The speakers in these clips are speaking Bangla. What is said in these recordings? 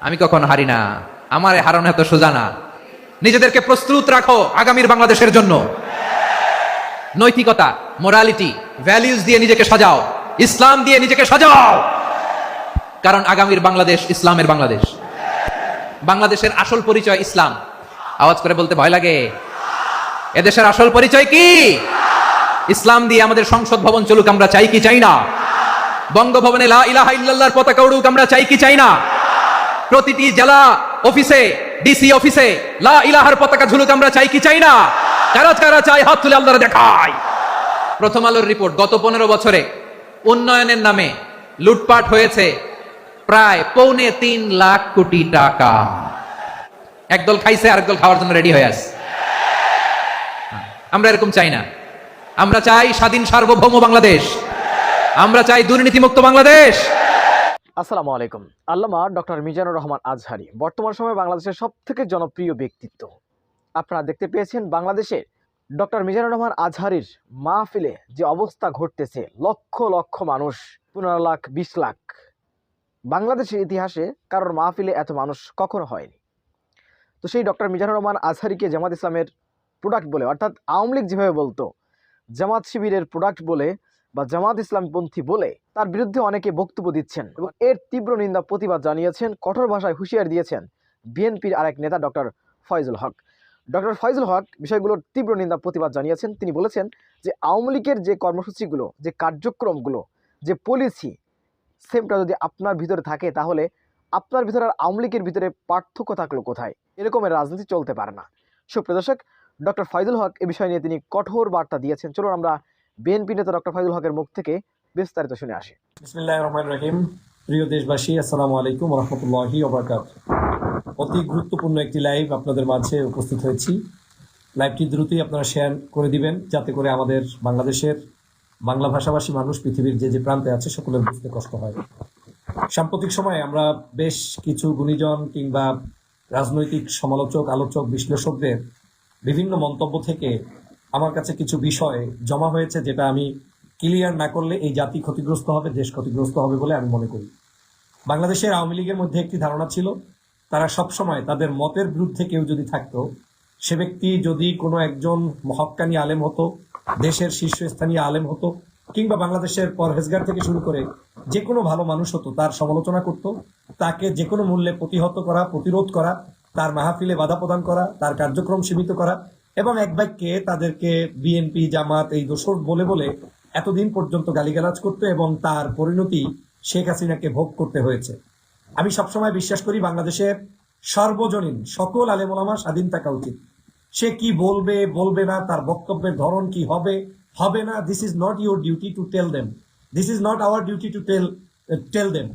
আমি কখন হারি না। আমার হারানো এত সোজা না। নিজেদেরকে প্রস্তুত রাখো আগামীর বাংলাদেশের জন্য। নৈতিকতা মোরালিটি ভ্যালিউজ দিয়ে নিজেকে সাজাও। ইসলাম দিয়ে নিজেকে সাজাও। কারণ আগামীর বাংলাদেশ ইসলামের বাংলাদেশ। বাংলাদেশের আসল পরিচয় ইসলাম। আওয়াজ করে বলতে ভয় লাগে। এদেশের আসল পরিচয় কি? ইসলাম দিয়ে আমাদের সংসদ ভবন চলুক আমরা চাই কি চাই না? বঙ্গভবনে লা ইলাহা ইল্লাল্লাহর পতাকা উড়ুক আমরা চাই কি চাই না? প্রতিটি জেলা অফিসে ডিসি অফিসে, লা ইলাহার পতাকা ঝুলুক আমরা চাই কি চাই না? কারা কারা চাই হাত তুলে আল্লাহর দেখায়। প্রথম আলোর রিপোর্ট, গত পনেরো বছরে উন্নয়নের নামে লুটপাট হয়েছে প্রায় পৌনে তিন লাখ কোটি টাকা। একদল খাইছে, আরেকদল খাওয়ার জন্য রেডি হয়ে আছে। আমরা এরকম চাই না। আমরা চাই স্বাধীন সার্বভৌম বাংলাদেশ। আমরা চাই দুর্নীতিমুক্ত বাংলাদেশ। আসসালামু আলাইকুম। আল্লামা ডক্টর মিজানুর রহমান আজহারি, বর্তমান সময়ে বাংলাদেশের সব থেকে জনপ্রিয় ব্যক্তিত্ব। আপনারা দেখতে পেয়েছেন বাংলাদেশে ডক্টর মিজানুর রহমান আজহারির মাহফিলে যে অবস্থা ঘটতেছে, লক্ষ লক্ষ মানুষ, পনেরো লাখ, বিশ লাখ। বাংলাদেশের ইতিহাসে কারোর মাহফিলে এত মানুষ কখনো হয়নি। তো সেই ডক্টর মিজানুর রহমান আজহারিকে জামাত ইসলামের প্রোডাক্ট বলে, অর্থাৎ আওয়ামী লীগ যেভাবে বলতো, জামাত শিবিরের প্রোডাক্ট বলে বা জামাত ইসলামপন্থী বলে তার বিরুদ্ধে অনেকে বক্তব্য দিচ্ছেন এবং এর তীব্র নিন্দা, প্রতিবাদ জানিয়েছেন, কঠোর ভাষায় হুঁশিয়ার দিয়েছেন বিএনপির আরেক নেতা ডক্টর ফয়জুল হক। ডক্টর ফয়জুল হক বিষয়গুলোর তীব্র নিন্দা, প্রতিবাদ জানিয়েছেন। তিনি বলেছেন যে, আওয়ামী লীগের যে কর্মসূচিগুলো, যে কার্যক্রমগুলো, যে পলিসি সেমটা যদি আপনার ভিতরে থাকে, তাহলে আপনার ভিতরে আর আওয়ামী লীগের ভিতরে পার্থক্য থাকল কোথায়? এরকমের রাজনীতি চলতে পারে না। সুপ্রিয় দর্শক ডক্টর ফয়জুল হক এ বিষয় নিয়ে তিনি কঠোর বার্তা দিয়েছেন। চলুন আমরা বিএনপি নেতা ডক্টর ফয়জুল হকের মুখ থেকে বিস্তারিত শুনে আসে। রহমান রহিম। প্রিয় দেশবাসী, আসসালামু আলাইকুম রহমতুল্লাহি ওবরাকাত অতি গুরুত্বপূর্ণ একটি লাইভ আপনাদের মাঝে উপস্থিত হয়েছি। লাইভটি দ্রুতই আপনারা শেয়ার করে দিবেন, যাতে করে আমাদের বাংলাদেশের বাংলা ভাষাভাষী মানুষ, পৃথিবীর যে যে প্রান্তে আছে, সকলের বুঝতে কষ্ট হয়। সাম্প্রতিক সময়ে আমরা বেশ কিছু গুণীজন কিংবা রাজনৈতিক সমালোচক, আলোচক, বিশ্লেষকদের বিভিন্ন মন্তব্য থেকে আমার কাছে কিছু বিষয় জমা হয়েছে যেটা আমি ক্লিয়ার না করলে এই জাতি ক্ষতিগ্রস্ত হবে, দেশ ক্ষতিগ্রস্ত হবে বলে আমি মনে করি। বাংলাদেশের আওয়ামী লীগের মধ্যে একটি ধারণা ছিল, তারা সবসময় তাদের মতের বিরুদ্ধে কেউ যদি থাকতো, সে ব্যক্তি যদি কোনো একজন মহক্কানি আলেম হতো, দেশের শীর্ষস্থানীয় আলেম হতো, কিংবা বাংলাদেশের পরহেজগার থেকে শুরু করে যে কোনো ভালো মানুষ হতো, তার সমালোচনা করত, তাকে যে কোনো মূল্যে প্রতিহত করা, প্রতিরোধ করা, তার মাহফিলে বাধা প্রদান করা, তার কার্যক্রম সীমিত করা এবং এক বাক্যে তাদেরকে বিএনপি, জামাত, এই দোষর বলে বলে এতদিন পর্যন্ত গালিগালাজ করতে এবং তার পরিণতি শেখ হাসিনাকে ভোগ করতে হয়েছে। আমি সবসময় বিশ্বাস করি বাংলাদেশের সর্বজনীন, সকল আলেমোলামা স্বাধীন থাকা উচিত। সে কি বলবে বলবে না, তার বক্তব্যের ধরন কি হবে হবে না this is not your duty to tell them this is not our duty to tell tell them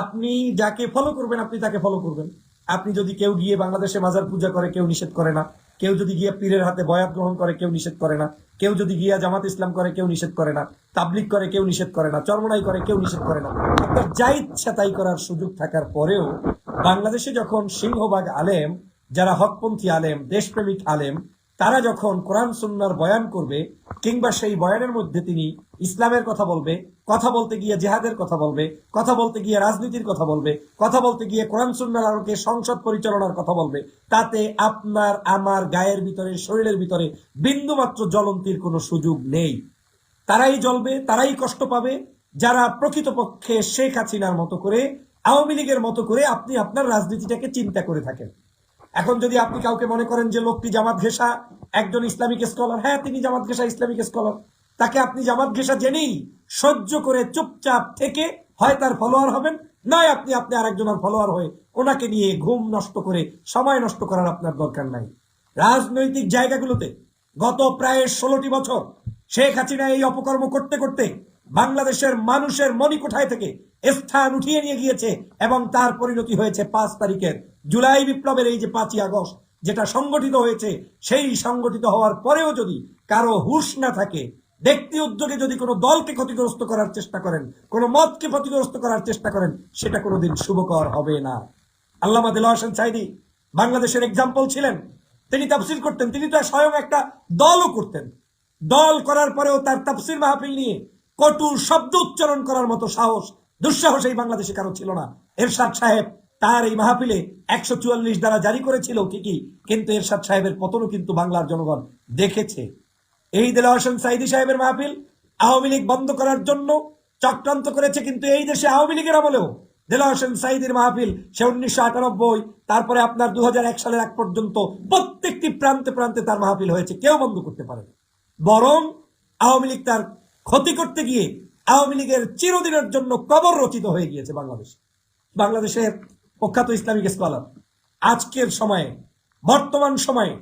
আপনি যাকে ফলো করবেন, আপনি তাকে ফলো করবেন। আপনি যদি কেউ গিয়ে বাংলাদেশে মাজার পূজা করে, কেউ নিষেধ করে না। কেউ যদি গিয়া পীরের হাতে বয়াত গ্রহণ করে, কেউ নিষেধ করে না। কেউ যদি গিয়া জামাত ইসলাম করে, কেউ নিষেধ করে না। তাবলিক করে, কেউ নিষেধ করে না। চরমনাই করে, কেউ নিষেধ করে না। আপনার যা ইচ্ছা তাই করার সুযোগ থাকার পরেও বাংলাদেশে যখন সিংহবাগ আলেম, যারা হকপন্থী আলেম, দেশপ্রেমিক আলেম তারা যখন কোরআন সুন্নার বয়ান করবে, কিংবা সেই বয়ানের মধ্যে তিনি ইসলামের কথা বলবে, কথা বলতে গিয়ে জেহাদের কথা বলবে, কথা বলতে গিয়ে রাজনীতির কথা বলবে, কথা বলতে গিয়ে কোরআন সুন্নার আলোকে সংসদ পরিচালনার কথা বলবে, তাতে আপনার, আমার গায়ের ভিতরে, শরীরের ভিতরে বিন্দুমাত্র জ্বলন্তির কোনো সুযোগ নেই। তারাই জ্বলবে, তারাই কষ্ট পাবে। যারা প্রকৃতপক্ষে শেখ হাসিনার মতো করে, আওয়ামী লীগের মতো করে আপনি আপনার রাজনীতিটাকে চিন্তা করে থাকেন। এখন যদি আপনি কাউকে মনে করেন যে লোকটি জামাত ঘেষা, একজন ইসলামিক স্কলার হ্যাঁ তিনি জামাত ঘেষা, ইসলামিক স্কলার, তাকে আপনি জামাত ঘেষা জেনেই সহ্য করে চুপচাপ থেকে হয় তার ফলোয়ার হবেন, নয় আপনি আপনি আরেকজনের ফলোয়ার হয়ে ওনাকে নিয়ে ঘুম নষ্ট করে, সময় নষ্ট করার আপনার দরকার নাই। রাজনৈতিক জায়গাগুলোতে গত প্রায় ষোলোটি বছর শেখ হাসিনা এই অপকর্ম করতে করতে বাংলাদেশের মানুষের মণিকোঠায় থেকে স্থান উঠিয়ে নিয়ে গিয়েছে এবং তার পরিণতি হয়েছে পাঁচ তারিখের। জুলাই বিপ্লবের এই যে পাঁচই আগস্ট, যেটা সংগঠিত হয়েছে, সেই সংগঠিত হওয়ার পরেও যদি কারও হুশ না থাকে, ব্যক্তি উদ্যোগে যদি কোনো দলকে ক্ষতিগ্রস্ত করার চেষ্টা করেন, কোনো মতকে ক্ষতিগ্রস্ত করার চেষ্টা করেন, সেটা কোনোদিন শুভকর হবে না। আল্লামা দিল হোসেন সাইদি বাংলাদেশের এক্সাম্পল ছিলেন। তিনি তাফসির করতেন। তিনি তো স্বয়ং একটা দলও করতেন। দল করার পরেও তার তাফসির মাহফিল নিয়ে কটু শব্দ উচ্চারণ করার মতো সাহস, দুঃসাহস এই বাংলাদেশে কারও ছিল না। এরশাদ সাহেব তার এই মাহফিলে একশো চুয়াল্লিশ দ্বারা জারি করেছিল ঠিকই, কিন্তু এরশাদ সাহেবের পতনও কিন্তু বাংলার জনগণ দেখেছে। এই দেলা হোসেন সাইদি সাহেবের মাহফিল, আওয়ামী লীগ বন্ধ করার জন্য চক্রান্ত করেছে কিন্তু এই দেশে আওয়ামী লীগের আমলেও। দেলা হোসেন সাইদির মাহফিল, সে উনিশশো আটানব্বই, তারপরে আপনার দু হাজার এক সালের এক পর্যন্ত প্রত্যেকটি প্রান্তে প্রান্তে তার মাহফিল হয়েছে, কেউ বন্ধ করতে পারেনি। বরং আওয়ামী লীগ তার ক্ষতি করতে গিয়ে আওয়ামী লীগের চিরদিনের জন্য কবর রচিত হয়ে গিয়েছে বাংলাদেশ। বাংলাদেশের প্রখ্যাত ইসলামিক স্কলার। আজকের সময়ে, বর্তমান সময়ে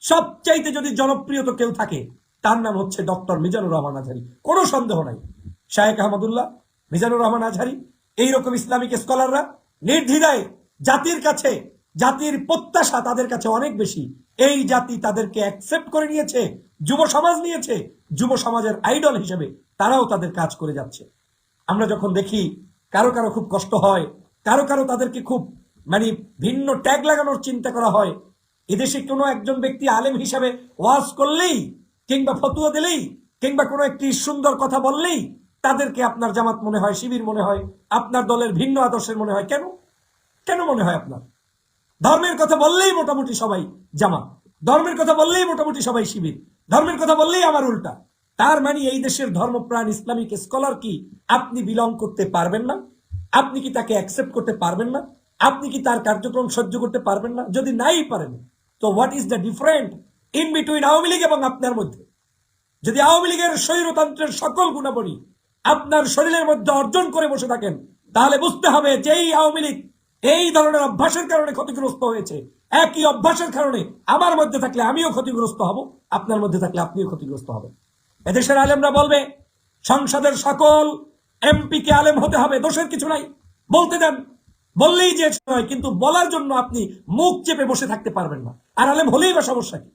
সবচাইতে যদি জনপ্রিয় তো কেউ থাকে, তার নাম হচ্ছে ডক্টর মিজানুর রহমান আজহারি। কোনো সন্দেহ নাই। শায়েক আহমদুল্লাহ, মিজানুর রহমান আজহারি, এইরকম ইসলামিক স্কলাররা নির্ধিদায় জাতির কাছে, জাতির প্রত্যাশা তাদের কাছে অনেক বেশি। এই জাতি তাদেরকে অ্যাকসেপ্ট করে নিয়েছে, যুব সমাজ নিয়েছে যুব সমাজের আইডল হিসেবে তারাও তাদের কাজ করে যাচ্ছে। আমরা যখন দেখি কারও কারও খুব কষ্ট হয়, কারও কারও তাদেরকে খুব মানে ভিন্ন ট্যাগ লাগানোর চিন্তা করা হয়। এদেশে কোনো একজন ব্যক্তি আলেম হিসাবে ওয়াজ করলেই কিংবা ফতুয়া দিলেই কিংবা কোনো একটি সুন্দর কথা বললেই তাদেরকে আপনার জামাত মনে হয়, শিবির মনে হয়, আপনার দলের ভিন্ন আদর্শের মনে হয়। কেন? কেন মনে হয় আপনার? ধর্মের কথা বললেই মোটামুটি সবাই জামাত, ধর্মের কথা বললেই মোটামুটি সবাই শিবির। ধর্মের কথা বললেই আমার উল্টা। তার মানে এই দেশের ধর্মপ্রাণ ইসলামিক স্কলার কি? আপনি বিলং করতে পারবেন না। আপনি কি তাকে অ্যাকসেপ্ট করতে পারবেন না? আপনি কি তার কার্যক্রম সহ্য করতে পারবেন না? যদি নাই পারেন, তো what is the different in between Awami League এবং আপনার মধ্যে? যদি আওয়ামী লীগের স্বৈরতন্ত্রের সকল গুণাবলী আপনার শরীরের মধ্যে অর্জন করে বসে থাকেন, তাহলে বুঝতে হবে যে এই আওয়ামী লীগ এই ধরনের অভ্যাসের কারণে ক্ষতিগ্রস্ত হয়েছে। একই অভ্যাসের কারণে আমার মধ্যে থাকলে আমিও ক্ষতিগ্রস্ত হব, আপনার মধ্যে থাকলে আপনিও ক্ষতিগ্রস্ত হবেন। এদেশের আলেমরা বলবে, সংসদের সকল এমপি কে আলেম হতে হবে, দোষের কিছু নাই, বলতে দেন। বললেই যে নয় কিন্তু বলার জন্য আপনি মুখ চেপে বসে থাকতে পারবেন না। আর আলেম হলেই বা সমস্যা কি?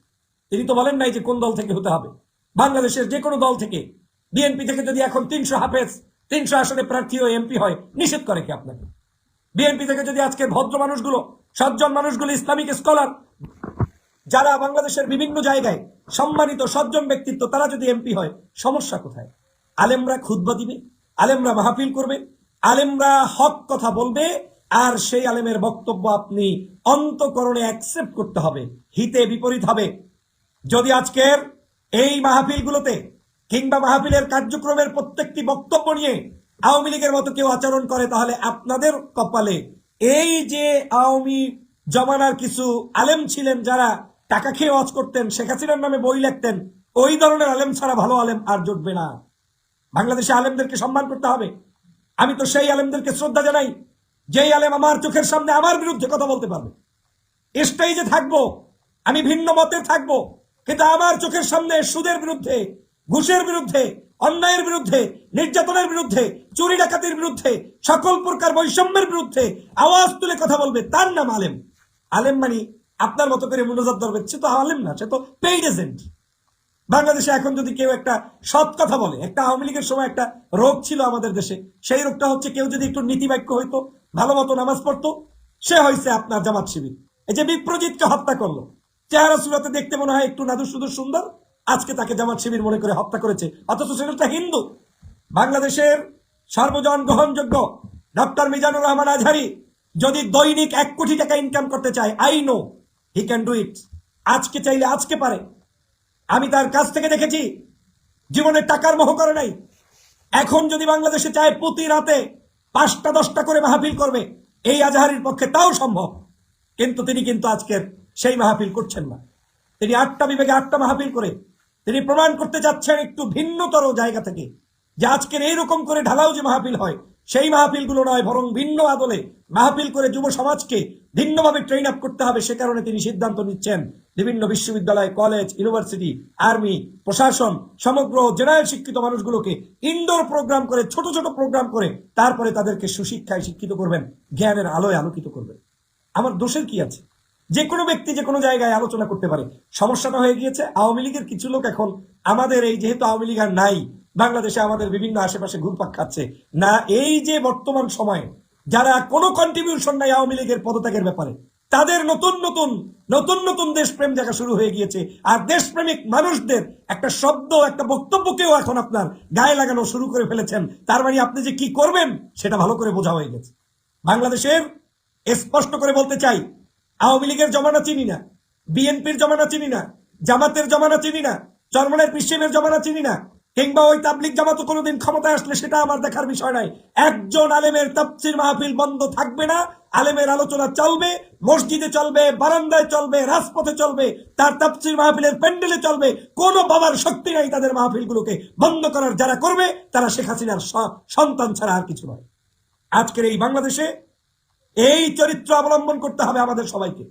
তিনি তো বলেন নাই যে কোন দল থেকে হতে হবে। বাংলাদেশের যে কোনো দল থেকে। বিএনপি থেকে যদি এখন তিনশো হাফেজ, তিনশো আসনে প্রার্থী ও এমপি হয়, নিষেধ করে কি আপনাকে? বিএনপি থেকে যদি আজকে ভদ্র মানুষগুলো সজ্জন মানুষগুলো ইসলামিক স্কলার। যারা বাংলাদেশের বিভিন্ন জায়গায় সম্মানিত সজ্জন ব্যক্তিত্ব, তারা যদি এমপি হয়, সমস্যা কোথায়? আলেমরা খুদ্া দিবে, আলেমরা মাহফিল করবে, আলেমরা হক কথা বলবে, আর সেই আলেমের বক্তব্য আপনি অন্তকরণে অ্যাকসেপ্ট করতে হবে, হিতে বিপরীত হবে। যদি আজকের এই মাহফিলগুলোতে কিংবা মাহফিলের কার্যক্রমের প্রত্যেকটি বক্তব্য নিয়ে আওয়ামী লীগের মতো কেউ আচরণ করে, তাহলে আপনাদের কপালে এই যে আওয়ামী জমানার কিছু আলেম ছিলেন যারা টাকা খেয়ে ওয়াজ করতেন, শেখ হাসিনার নামে বই লিখতেন, ওই ধরনের আলেম ছাড়া ভালো আলেম আর জুটবে না। বাংলাদেশে আলেমদেরকে সম্মান করতে হবে। আমি তো সেই আলেমদেরকে শ্রদ্ধা জানাই, যেই আলেম আমার চোখের সামনে আমার বিরুদ্ধে কথা বলতে পারবে। স্টেজে থাকব, আমি ভিন্ন মতে থাকব, কিন্তু আমার চোখের সামনে সুদের বিরুদ্ধে, ঘুষের বিরুদ্ধে অন্যায়ের বিরুদ্ধে, নির্যাতনের বিরুদ্ধে, চুরি ডাকাতির বিরুদ্ধে, সকল প্রকার বৈষম্যের বিরুদ্ধে আওয়াজ তুলে কথা বলবে। তার নাম আলেম। আলেম মানে আপনার মতো করে মনোজাত ধরবে সে তো আলেম না, সে তো পেইড এজেন্ট বাংলাদেশে এখন যদি কেউ একটা সৎ কথা বলে, একটা আওয়ামী লীগের সময় একটা রোগ ছিল আমাদের দেশে, সেই রোগটা হচ্ছে কেউ যদি একটু নীতিবাক্য হইতো, ভালো মতো নামাজ পড়তো, সে হয়েছে আপনার জামাত শিবির। এই যে বিপ্রজিৎকে হত্যা করল, চেহারা সুরাতে দেখতে মনে হয় একটু নাদুর সুদূর সুন্দর আজকে তাকে জামাত শিবির মনে করে হত্যা করেছে। অথচ সেটা হিন্দু। বাংলাদেশের সর্বজন গ্রহণযোগ্য ডক্টর মিজানুর রহমান আজহারি যদি দৈনিক এক কোটি টাকা ইনকাম করতে চায় I know he can do it আজকে চাইলে আজকে পারে। আমি তার কাছ থেকে দেখেছি, জীবনে টাকার মোহ করে নাই। এখন যদি বাংলাদেশে চায়, প্রতি রাতে পাঁচটা, দশটা করে মাহফিল করবে, এই আজহারির পক্ষে তাও সম্ভব। কিন্তু তিনি কিন্তু আজকের সেই মাহফিল করছেন না। তিনি আটটা বিভাগে আটটা মাহফিল করে তিনি প্রমাণ করতে যাচ্ছেন একটু ভিন্নতর জায়গা থেকে, যে আজকের এইরকম করে ঢালাও যে মাহফিল হয়, সেই মাহফিলগুলো নয়, বরং ভিন্ন আদলে মাহফিল করে যুব সমাজকে ভিন্নভাবে ট্রেন আপ করতে হবে। সে কারণে তিনি সিদ্ধান্ত নিচ্ছেন, বিভিন্ন বিশ্ববিদ্যালয় কলেজ ইউনিভার্সিটি আর্মি প্রশাসন, সমগ্র জেনারেল শিক্ষিত মানুষগুলোকে ইনডোর প্রোগ্রাম করে, ছোট ছোট প্রোগ্রাম করে, তারপরে তাদেরকে সুশিক্ষায় শিক্ষিত করবেন, জ্ঞানের আলোয় আলোকিত করবেন। আমার দোষের কি আছে? যে কোনো ব্যক্তি যে কোনো জায়গায় আলোচনা করতে পারে। সমস্যাটা হয়ে গিয়েছে, আওয়ামী লীগের কিছু লোক এখন আমাদের এই যেহেতু আওয়ামী লীগ আর নাই, বাংলাদেশে আমাদের বিভিন্ন আশেপাশে ঘুরপাক খাচ্ছে, না এই যে বর্তমান সময়ে যারা কোনো কন্ট্রিবিউশন নাই আওয়ামী লীগের পদত্যাগের ব্যাপারে, তাদের নতুন নতুন নতুন নতুন দেশপ্রেম জায়গা শুরু হয়ে গিয়েছে। আর দেশপ্রেমিক মানুষদের একটা শব্দ, একটা বক্তব্যকেও এখন আপনার গায়ে লাগানো শুরু করে ফেলেছেন। তার মানে আপনি যে কি করবেন, সেটা ভালো করে বোঝা হয়ে গেছে। বাংলাদেশের স্পষ্ট করে বলতে চাই আওয়ামী লীগের জমানা চিনি না। বিএনপির জমানা চিনি না। জামাতের জমানা চিনি না। চরমনের পশ্চিমের জমানা চিনি না। কিংবা ওই তাবলিক জামাত কোনোদিন ক্ষমতায় আসলে সেটা আমার দেখার বিষয় নাই। একজন আলেমের তাফসির মাহফিল বন্ধ থাকবে না। আলেমের আলোচনা চলবে, মসজিদে চলবে, বারান্দায় চলবে, রাজপথে চলবে, তার তাফসির মাহফিলের প্যান্ডেলে চলবে। কোনো বাবার শক্তি নাই তাদের মাহফিলগুলোকে বন্ধ করার। যারা করবে, তারা শেখ হাসিনার সন্তান ছাড়া আর কিছু নয়। আজকের এই বাংলাদেশে এই চরিত্র অবলম্বন করতে হবে আমাদের সবাইকে।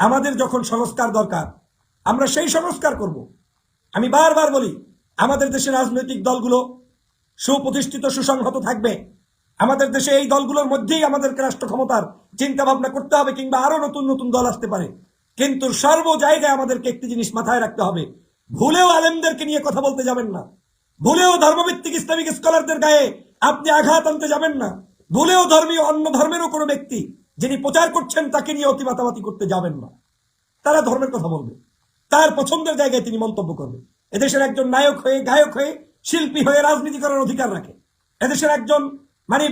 আমাদের যখন সংস্কার দরকার, আমরা সেই সংস্কার করব। আমি বারবার বলি, আমাদের দেশের রাজনৈতিক দলগুলো সুপ্রতিষ্ঠিত, সুসংহত থাকবে। আমাদের দেশে এই দলগুলোর মধ্যেই আমাদেরকে রাষ্ট্র ক্ষমতার চিন্তা ভাবনা করতে হবে কিংবা আরও নতুন নতুন দল আসতে পারে। কিন্তু সর্ব জায়গায় আমাদেরকে একটি জিনিস মাথায় রাখতে হবে, ভুলেও আলেমদেরকে নিয়ে কথা বলতে যাবেন না। ভুলেও ধর্মভিত্তিক ইসলামিক স্কলারদের গায়ে আপনি আঘাত আনতে যাবেন না। ভুলেও ধর্মীয়, অন্য ধর্মেরও কোনো ব্যক্তি যিনি প্রচার করছেন তাকে নিয়ে অতি মাতামাতি করতে যাবেন না। তারা ধর্মের কথা বলবে। তার পছন্দের জায়গায় তিনি মন্তব্য করবে। এদেশের একজন নায়ক হয়ে, গায়ক হয়ে শিল্পী হয়ে রাজনীতি করার অধিকার রাখে। এদেশের একজন মানে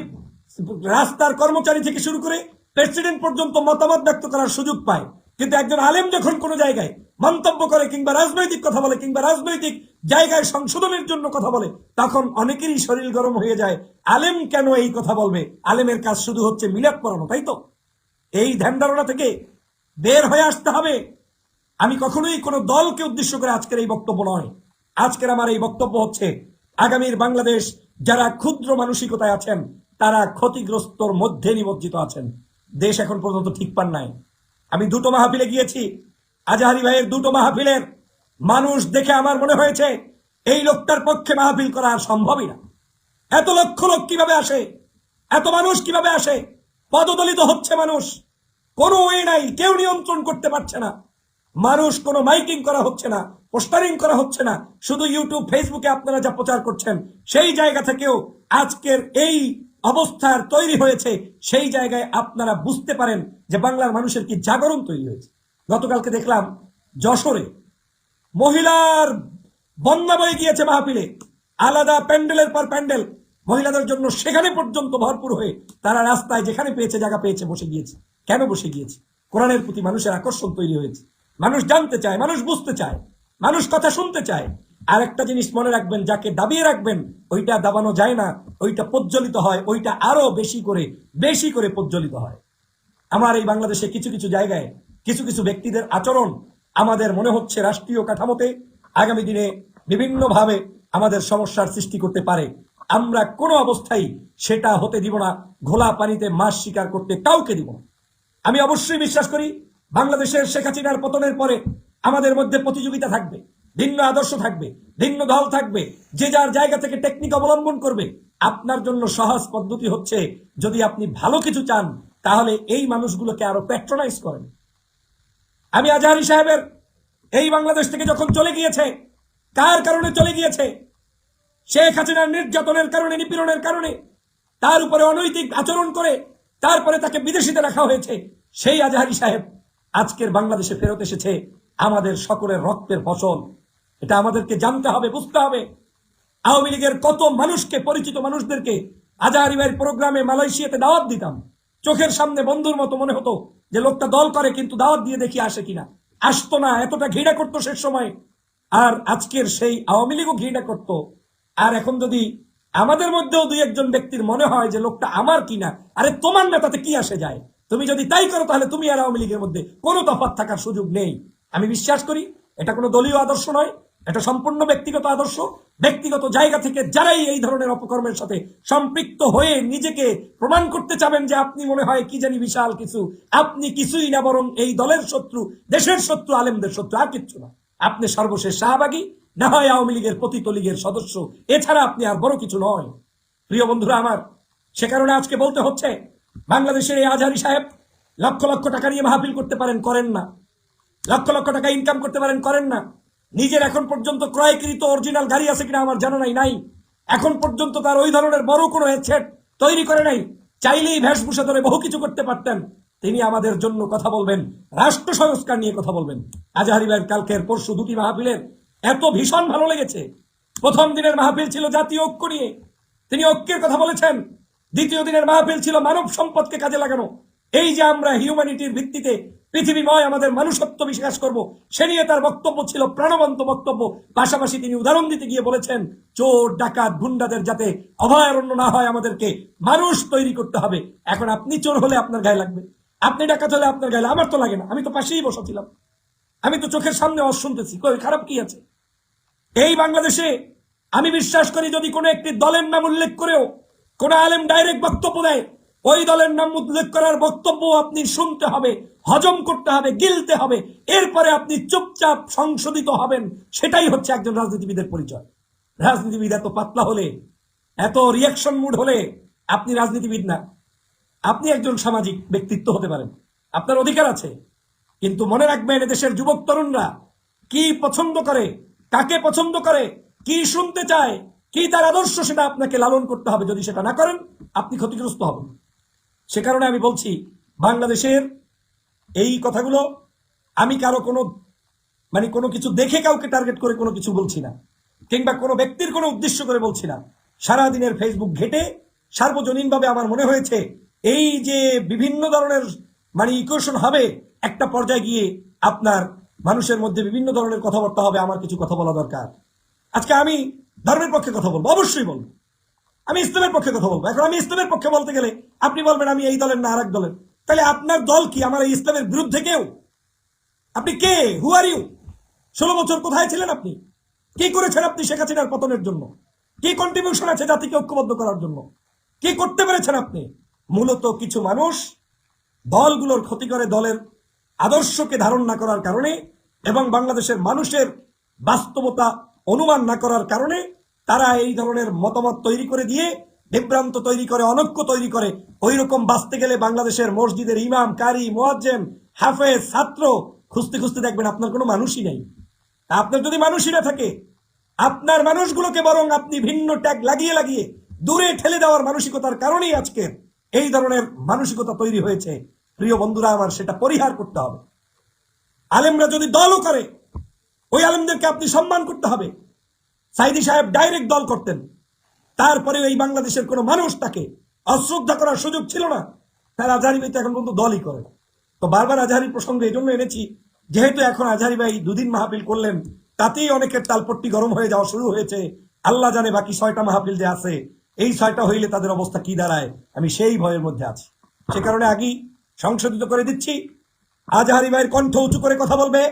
রাস্তার কর্মচারী থেকে শুরু করে প্রেসিডেন্ট পর্যন্ত মতামত ব্যক্ত করার সুযোগ পায়। কিন্তু একজন আলেম যখন কোনো জায়গায় মন্তব্য করে কিংবা রাজনৈতিক কথা বলে কিংবা রাজনৈতিক জায়গায় সংশোধনের জন্য কথা বলে, তখন অনেকেরই শরীর গরম হয়ে যায়। আলেম কেন এই কথা বলবে? আলেমের কাজ শুধু হচ্ছে মিলাদ পড়ানো, তাই তো? এই ধ্যান ধারণা থেকে বের হয়ে আসতে হবে। আমি কখনোই কোনো দলকে উদ্দেশ্য করে আজকের এই বক্তব্য নয়। আজকের আমার এই বক্তব্য হচ্ছে, আগামীর বাংলাদেশ যারা ক্ষুদ্র মানসিকতায় আছেন, তারা ক্ষতিগ্রস্তর মধ্যে নিমজ্জিত আছেন। দেশ এখন পর্যন্ত ঠিক পান নাই। আমি দুটো মাহফিলে গিয়েছি। আজাহারি ভাইয়ের দুটো মাহফিলের মানুষ দেখে আমার মনে হয়েছে, এই লোকটার পক্ষে মাহফিল করা আর সম্ভবই না। এত লক্ষ লোক কীভাবে আসে? এত মানুষ কীভাবে আসে? পদদলিত হচ্ছে মানুষ। কোনো ওয়ে নাই, কেউ নিয়ন্ত্রণ করতে পারছে না। মানুষ কোনো মাইকিং করা হচ্ছে না, পোস্টারিং করা হচ্ছে না। শুধু ইউটিউব, ফেসবুকে আপনারা যা প্রচার করছেন, সেই জায়গা থেকেও আজকের এই অবস্থার তৈরি হয়েছে। সেই জায়গায় আপনারা বুঝতে পারেন যে বাংলার মানুষের কি জাগরণ তৈরি হয়েছে। গতকালকে দেখলাম যশোরে মহিলার বন্যা বয়ে গিয়েছে মাহফিলে। আলাদা প্যান্ডেলের পর প্যান্ডেল। মহিলাদের জন্য সেখানে পর্যন্ত ভরপুর হয়ে তারা রাস্তায় যেখানে পেয়েছে জায়গা পেয়েছে বসে গিয়েছে। কেন বসে গিয়েছে? কোরআনের প্রতি মানুষের আকর্ষণ তৈরি হয়েছে। মানুষ জানতে চায়, মানুষ বুঝতে চায়, মানুষ কথা শুনতে চায়। আর একটা জিনিস মনে রাখবেন, যাকে দাবিয়ে রাখবেন, ওইটা দাবানো যায় না, ওইটা প্রজ্বলিত হয়, ওইটা আরও বেশি করে বেশি করে প্রজ্বলিত হয়। আমার এই বাংলাদেশে কিছু কিছু জায়গায় কিছু কিছু ব্যক্তিদের আচরণ আমাদের মনে হচ্ছে রাষ্ট্রীয় কাঠামোতে আগামী দিনে বিভিন্নভাবে আমাদের সমস্যার সৃষ্টি করতে পারে। আমরা কোনো অবস্থায় সেটা হতে দিব না, ঘোলা পানিতে মাছ শিকার করতে কাউকে দিব না। আমি অবশ্যই বিশ্বাস করি, বাংলাদেশের শেখ হাসিনার পতনের পরে আমাদের মধ্যে প্রতিযোগিতা থাকবে, ভিন্ন আদর্শ থাকবে, ভিন্ন দল থাকবে, যে যার জায়গা থেকে টেকনিক অবলম্বন করবে। আপনার জন্য সহজ পদ্ধতি হচ্ছে, যদি আপনি ভালো কিছু চান, তাহলে এই মানুষগুলোকে আরও প্যাট্রোনাইজ করেন। আমি আজহারি সাহেবের এই বাংলাদেশ থেকে যখন চলে গিয়েছে, কার কারণে চলে গিয়েছে? শেখ হাসিনার নির্যাতনের কারণে, নিপীড়নের কারণে, তার উপরে অনৈতিক আচরণ করে তারপরে তাকে বিদেশিতে রাখা হয়েছে, সেই আজহারি সাহেব আজকের বাংলাদেশে ফেরত এসেছে আমাদের সকলের রক্তের ফসল। এটা আমাদেরকে জানতে হবে, বুঝতে হবে। আওয়ামী লীগের কত মানুষকে, পরিচিত মানুষদেরকে আজহারি ভাইয়ের প্রোগ্রামে মালয়েশিয়াতে দাওয়াত দিতাম। চোখের সামনে বন্ধুর মতো মনে হতো যে লোকটা দল করে, কিন্তু দাওয়াত দিয়ে দেখি আসে কিনা। আসতো না, এতটা ঘৃণা করতো সে সময়। আর আজকের সেই আওয়ামী লীগও ঘৃণা করত। আর এখন যদি আমাদের মধ্যেও দুই একজন ব্যক্তির মনে হয় যে লোকটা আমার কিনা, আরে তোমার না তাতে কি আসে যায়? তুমি যদি তাই করো, তাহলে তুমি আর আওয়ামী লীগের মধ্যে কোনো তফাৎ থাকার সুযোগ নেই। আমি বিশ্বাস করি, এটা কোনো দলীয় আদর্শ নয়। এটা সম্পূর্ণ ব্যক্তিগত আদর্শ, ব্যক্তিগত জায়গা থেকে যারাই এই ধরনের অপকর্মের সাথে সম্পৃক্ত হয়ে নিজেকে প্রমাণ করতে চাবেন যে আপনি মনে হয় কি জানি বিশাল কিছু, আপনি কিছুই না বরং এই দলের শত্রু, দেশের শত্রু, আলেমদের শত্রু, আর কিচ্ছু না। আপনি সর্বশেষ শাহবাগী, না হয় আওয়ামী লীগের পতিত লীগের সদস্য, এছাড়া আপনি আর বড় কিছু নয়। প্রিয় বন্ধুরা আমার, সে কারণে আজকে বলতে হচ্ছে বাংলাদেশের এই আজহারি সাহেব লক্ষ লক্ষ টাকা নিয়ে মাহফিল করতে পারেন, করেন না। লক্ষ লক্ষ টাকা ইনকাম করতে পারেন, করেন না। নিজের এখন পর্যন্ত ক্রয়কৃত অরিজিনাল গাড়ি আছে কিনা আমার জানা নাই নাই। এখন পর্যন্ত তার ওই ধরনের বড় কোনো হেডসেট তৈরি করে নাই। চাইলেই ভেষভূষা ধরে বহু কিছু করতে পারতেন। তিনি আমাদের জন্য কথা বলবেন, রাষ্ট্র সংস্কার নিয়ে কথা বলবেন। আজহারি ভাইয়ের কালকের পরশু দুটি মাহফিলের এত ভীষণ ভালো লেগেছে। প্রথম দিনের মাহফিল ছিল জাতীয় ঐক্য নিয়ে। তিনি ঐক্যের কথা বলেছেন। দ্বিতীয় দিনের মাহফিল ছিল মানব সম্পদকে কাজে লাগানো। এই যে আমরা হিউম্যানিটির ভিত্তিতে পৃথিবীময় আমাদের মানুষত্ব বিশ্বাস করব, সে নিয়ে তার বক্তব্য ছিল প্রাণবন্ত বক্তব্য। পাশাপাশি তিনি উদাহরণ দিতে গিয়ে বলেছেন, চোর, ডাকাত, গুন্ডাদের যাতে অভয়ারণ্য না হয় আমাদেরকে মানুষ তৈরি করতে হবে। এখন আপনি চোর হলে আপনার গায়ে লাগবে, আপনি ডাকাত হলে আপনার গায়ে। আমার তো লাগে না, আমি তো পাশেই বসাছিলাম। আমি তো চোখের সামনে অস শুনতেছি, কই, খারাপ কি আছে? এই বাংলাদেশে আমি বিশ্বাস করি যদি কোনো একটি দলের নাম উল্লেখ করেও কোন আলেম ডাইরেক্ট বক্তব্য দেয় ওই দলের নাম উল্লেখ করার বক্তব্য আপনি শুনতে হবে, হজম করতে হবে, গিলতে হবে। এরপরে আপনি চুপচাপ সংশোধিত হবেন, সেটাই হচ্ছে একজন রাজনীতিবিদের পরিচয়। রাজনীতিবিদ এত পাতলা হলে, এত রিয়াকশন মুড হলে আপনি রাজনীতিবিদ না। আপনি একজন সামাজিক ব্যক্তিত্ব হতে পারেন, আপনার অধিকার আছে। কিন্তু মনে রাখবেন দেশের যুবক তরুণরা কি পছন্দ করে, কাকে পছন্দ করে, কি শুনতে চায়, কি তার আদর্শ সেটা আপনাকে লালন করতে হবে। যদি সেটা না করেন, আপনি ক্ষতিগ্রস্ত হবেন। সে কারণে আমি বলছি, বাংলাদেশের এই কথাগুলো আমি কারও কোনো মানে কোনো কিছু দেখে কাউকে টার্গেট করে কোনো কিছু বলছি না। কিংবা কোনো ব্যক্তির কোনো উদ্দেশ্য করে বলছি না। সারাদিনের ফেসবুক ঘেটে সার্বজনীনভাবে আমার মনে হয়েছে, এই যে বিভিন্ন ধরনের মানে ইকুয়েশন হবে, একটা পর্যায়ে গিয়ে আপনার মানুষের মধ্যে বিভিন্ন ধরনের কথাবার্তা হবে, আমার কিছু কথা বলা দরকার। আজকে আমি ধর্মের পক্ষে কথা বলব, অবশ্যই বলব। আমি ইসলামের পক্ষে কথা বলব। এখন আমি ইসলামের পক্ষে বলতে গেলে আপনি বলবেন, আমি এই দলের না, আরেক দলের। তাহলে আপনার দল কি? আমার ইসলামের বিরুদ্ধে কেউ? আপনি কে? হু আর ইউ ষোলো বছর কোথায় ছিলেন আপনি? কি করেছেন আপনি শেখ হাসিনার পতনের জন্য? কি কন্ট্রিবিউশন আছে জাতিকে ঐক্যবদ্ধ করার জন্য? কি করতে পেরেছেন আপনি? মূলত কিছু মানুষ দলগুলোর ক্ষতি করে দলের আদর্শকে ধারণ না করার কারণে এবং বাংলাদেশের মানুষের বাস্তবতা অনুমান না করার কারণে তারা এই ধরনের মতামত তৈরি করে দিয়ে বিভ্রান্ত তৈরি করে, অনৈক্য তৈরি করে। ওই রকম বাঁচতে গেলে বাংলাদেশের মসজিদের ইমাম, কারি, মোয়াজ্জেম, হাফেজ, ছাত্র খুঁজতে খুঁজতে দেখবেন আপনার কোনো মানুষই নেই। আপনার যদি মানুষই না থাকে, আপনার মানুষগুলোকে বরং আপনি ভিন্ন ট্যাগ লাগিয়ে লাগিয়ে দূরে ঠেলে দেওয়ার মানসিকতার কারণেই আজকে এই ধরনের মানসিকতা তৈরি হয়েছে। প্রিয় বন্ধুরা, আমার সেটা পরিহার করতে হবে। আলেমরা যদি দলও করে, ওই আলেমদেরকে আপনি সম্মান করতে হবে। সাইদি সাহেব ডাইরেক্ট দল করতেন। তারপরে এই বাংলাদেশের কোনো মানুষ তাকে অশ্রদ্ধা করার সুযোগ ছিল না। তার আজহারি ভাই তো এখন পর্যন্ত দলই করে। তো বারবার আজহারির প্রসঙ্গে এই জন্য এনেছি, যেহেতু এখন আজহারি ভাই দুদিন মাহফিল করলেন, তাতেই অনেকের তালপট্টি গরম হয়ে যাওয়া শুরু হয়েছে। আল্লাহ জানে বাকি ছয়টা মাহফিল যে আছে, এই ছয়টা হইলে তাদের অবস্থা কি দাঁড়ায়, আমি সেই ভয়ের মধ্যে আছি। সে কারণে আগেই সংশোধিত করে দিচ্ছি। আজহারি ভাইয়ের কণ্ঠ উঁচু করে কথা বলবে,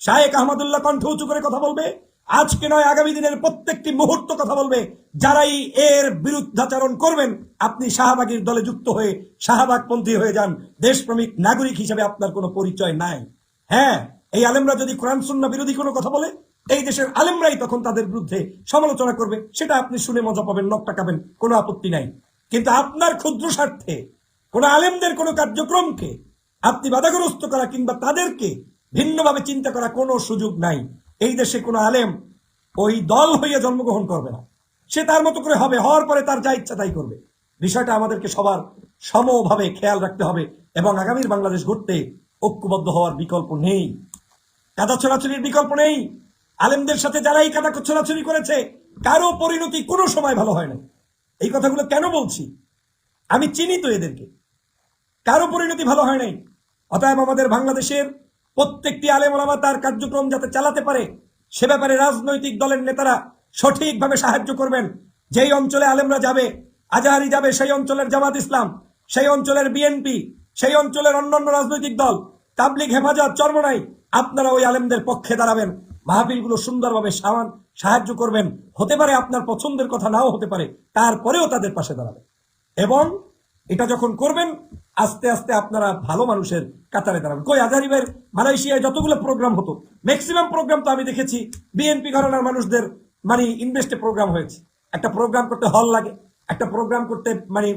শায়েক আহমদুল্লাহ কণ্ঠ উঁচু করে কথা বলবে আজকে নয়, আগামী দিনের প্রত্যেকটি মুহূর্ত কথা বলবে যারাই এর বিরুদ্ধাচরণ করবেন। আপনি শাহবাগের দলে যুক্ত হয়ে শাহবাগপন্থী হয়ে যান। দেশপ্রেমিক নাগরিক হিসেবে আপনার কোনো পরিচয় নাই। হ্যাঁ এই আলেমরা যদি কোরআন সুন্না বিরোধী কোনো কথা বলে, এই দেশের আলেমরাই তখন তাদের বিরুদ্ধে সমালোচনা করবে। সেটা আপনি শুনে মজা পাবেন নখ টাকাবেন কোনো আপত্তি নাই। কিন্তু আপনার ক্ষুদ্র স্বার্থে, কোন আলেমদের কোনো কার্যক্রমকে আপনি বাধাগ্রস্ত করা কিংবা তাদেরকে ভিন্নভাবে চিন্তা করা কোনো সুযোগ নাই। এই দেশে কোনো আলেম ওই দল হইয়া জন্মগ্রহণ করবে না। সে তার মতো করে হবে, হওয়ার পরে তার যা ইচ্ছা তাই করবে। বিষয়টা আমাদেরকে সবার সমভাবে খেয়াল রাখতে হবে এবং আগামীর বাংলাদেশ গড়তে ঐক্যবদ্ধ হওয়ার বিকল্প নেই। কাদা ছোড়াছুরির বিকল্প নেই। আলেমদের সাথে যারাই কাদা ছোড়াছুরি করেছে, কারও পরিণতি কোনো সময় ভালো হয় না এই কথাগুলো কেন বলছি? আমি চিনি তো এদেরকে। কারও পরিণতি ভালো হয় নাই। অতএব আমাদের বাংলাদেশের প্রত্যেকটি আলেম ওলামা তার কার্যক্রম যাতে চালাতে পারে, সে ব্যাপারে রাজনৈতিক দলের নেতারা সঠিকভাবে সাহায্য করবেন। যেই অঞ্চলে আলেমরা যাবে, আজাহারি যাবে, সেই অঞ্চলের জামাত ইসলাম, সেই অঞ্চলের বিএনপি, সেই অঞ্চলের অন্যান্য রাজনৈতিক দল, তাবলিগ, হেফাজত, চর্মনাই, আপনারা ওই আলেমদের পক্ষে দাঁড়াবেন। মাহফিলগুলো সুন্দরভাবে সামান সাহায্য করবেন। হতে পারে আপনার পছন্দের কথা নাও হতে পারে, তারপরেও তাদের পাশে দাঁড়াবেন। এবং এটা যখন করবেন, আস্তে আস্তে আপনারা ভালো মানুষের কাতারে দাঁড়াবেন। কই আজারি ভাইয়ের? মালয়েশিয়ায় যতগুলো প্রোগ্রাম হতো ম্যাক্সিমাম প্রোগ্রাম তো আমি দেখেছি বিএনপি ঘরানার মানুষদের মানে ইনভেস্টে প্রোগ্রাম হয়েছে। একটা প্রোগ্রাম করতে হল লাগে, একটা প্রোগ্রাম করতে মানে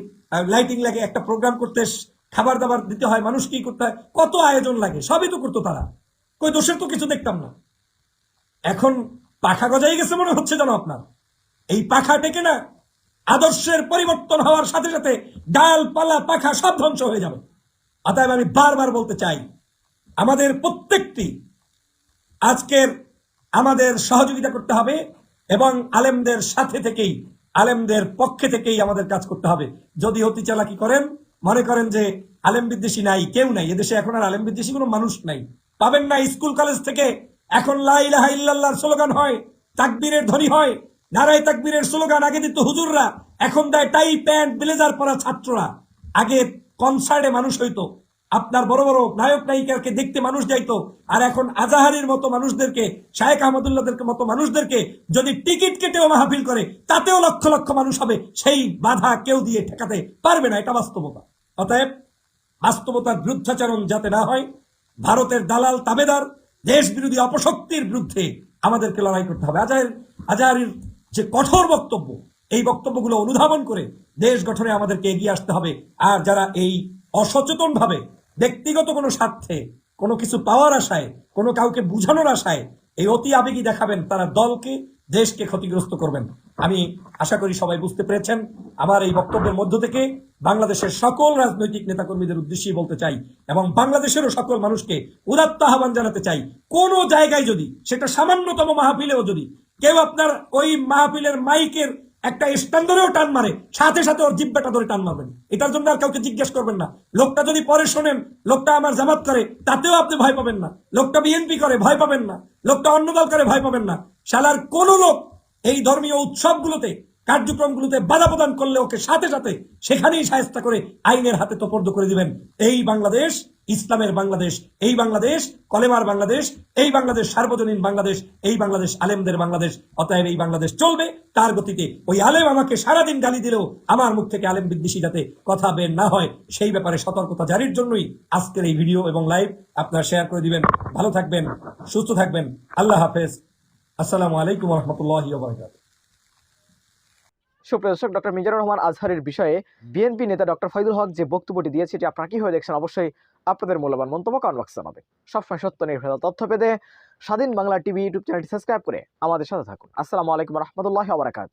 লাইটিং লাগে, একটা প্রোগ্রাম করতে খাবার দাবার দিতে হয়, মানুষ কি করতে হয়? কত আয়োজন লাগে, সবই তো করতো তারা। কই দোষের তো কিছু দেখতাম না। এখন পাখা গজাই গেছে মনে হচ্ছে যেন আপনার। এই পাখা টেকে না, আদর্শের পরিবর্তন হওয়ার সাথে সাথে ডালপালা, পাখা সব ধ্বংস হয়ে যাবে। অতএব আমি বারবার বলতে চাই, আমাদের প্রত্যেকটি, আজকের আমাদের সহযোগিতা করতে হবে এবং আলেমদের সাথে থেকেই, আলেমদের পক্ষে থেকেই আমাদের কাজ করতে হবে। যদি অতি চালাকি করেন, মনে করেন যে আলেম বিদ্বেষী নাই, কেউ নাই, এদেশে এখন আর আলেম বিদ্বেষী কোনো মানুষ নাই। পাবেন না, স্কুল, কলেজ থেকে এখন লা ইলাহা ইল্লাল্লাহর স্লোগান হয়, তাকবীরের ধ্বনি হয়, নারায় তাকবীরের স্লোগান, আগে দিত হুজুররা এখন দেয় টাই প্যান্ট ব্লেজার পরা ছাত্ররা। আগে কনসার্টে মানুষ হইতো, আপনার বড় বড় নায়ক নায়িকাকে দেখতে মানুষ যাইতো, আর এখন আজাহারির মতো মানুষদেরকে শায়েক আহমদুল্লাহদের মতো মানুষদেরকে যদি টিকিট কেটেও মাহফিল করে, তাতেও লক্ষ লক্ষ মানুষ হবে, সেই বাধা কেউ দিয়ে ঠেকাতে পারবে না, এটা বাস্তবতা। অতএব বাস্তবতার বিরুদ্ধাচরণ যাতে না হয়, ভারতের দালাল তাবেদার দেশ বিরোধী অপশক্তির বিরুদ্ধে আমাদেরকে লড়াই করতে হবে। আজাহের আজাহারির যে কঠোর বক্তব্য এই বক্তব্যগুলো অনুধাবন করে দেশ গঠনে আমাদেরকে এগিয়ে আসতে হবে। আর যারা এই অসচেতন ভাবে ব্যক্তিগত কোনো স্বার্থে, কোনো কিছু পাওয়ার আশায়, কোনো কাউকে বুঝানোর আশায় এই অতি আবেগী দেখাবেন, তারা দলকে, দেশকে ক্ষতিগ্রস্ত করবেন। আমি আশা করি সবাই বুঝতে পেরেছেন। আমার এই বক্তব্যের মধ্য থেকে বাংলাদেশের সকল রাজনৈতিক নেতাকর্মীদের উদ্দেশ্যেই বলতে চাই এবং বাংলাদেশেরও সকল মানুষকে উদাত্ত আহ্বান জানাতে চাই, কোন জায়গায় যদি, সেটা সামান্যতম মাহফিলেও যদি কেউ আপনার ওই মাহফিলের মাইকের একটা স্ট্যান্ডারেও টান মারে, সাথে সাথে ওর জিব্বাটা ধরে টান মারবেন। এটার জন্য আর কাউকে জিজ্ঞেস করবেন না। লোকটা যদি পরে শোনেন, লোকটা আমার জামাত করে, তাতেও আপনি ভয় পাবেন না। লোকটা বিএনপি করে, ভয় পাবেন না। লোকটা অন্য দল করে, ভয় পাবেন না। শালার কোন লোক এই ধর্মীয় উৎসবগুলোতে কার্যক্রমগুলোতে বাধা প্রদান করলে ওকে সাথে সাথে সেখানেই সাহেস্তা করে আইনের হাতে তোপর্দ করে দিবেন। এই বাংলাদেশ, ইসলামের বাংলাদেশ, এই বাংলাদেশ, কলেমার বাংলাদেশ, এই বাংলাদেশ, সার্বজনীন বাংলাদেশ, এই বাংলাদেশ, আলেমদের বাংলাদেশ, অতএব এই বাংলাদেশ চলবে। তার গতিতে ওই আলেম আমাকে সারাদিন গালি দিলেও আমার মুখ থেকে আলেম বিদ্বেষী যাতে কথা বের না হয়, সেই ব্যাপারে সতর্কতা জারির জন্যই আজকের এই ভিডিও এবং লাইভ আপনারা শেয়ার করে দিবেন। ভালো থাকবেন, সুস্থ থাকবেন। আল্লাহ হাফেজ। আসসালামু আলাইকুম রহমতুল্লাহ বারকাত সুপ্রিয় দর্শক ডক্টর মিজানুর রহমান আজহারের বিষয়ে বিএনপি নেতা ডক্টর ফয়দুল হক যে বক্তব্যটি দিয়েছে এটি আপনারা কি হয়ে দেখছেন? অবশ্যই আপনাদের মূল্যবান মন্তব্য কমেন্ট বক্সে জানাবে। সবসময় সত্য নির্ভেদা তথ্য পেতে স্বাধীন বাংলা টিভি ইউটিউব চ্যানেলটি সাবস্ক্রাইব করে আমাদের সাথে থাকুন। আসসালামু আলাইকুম রহমতুল্লাহ আবরাকাত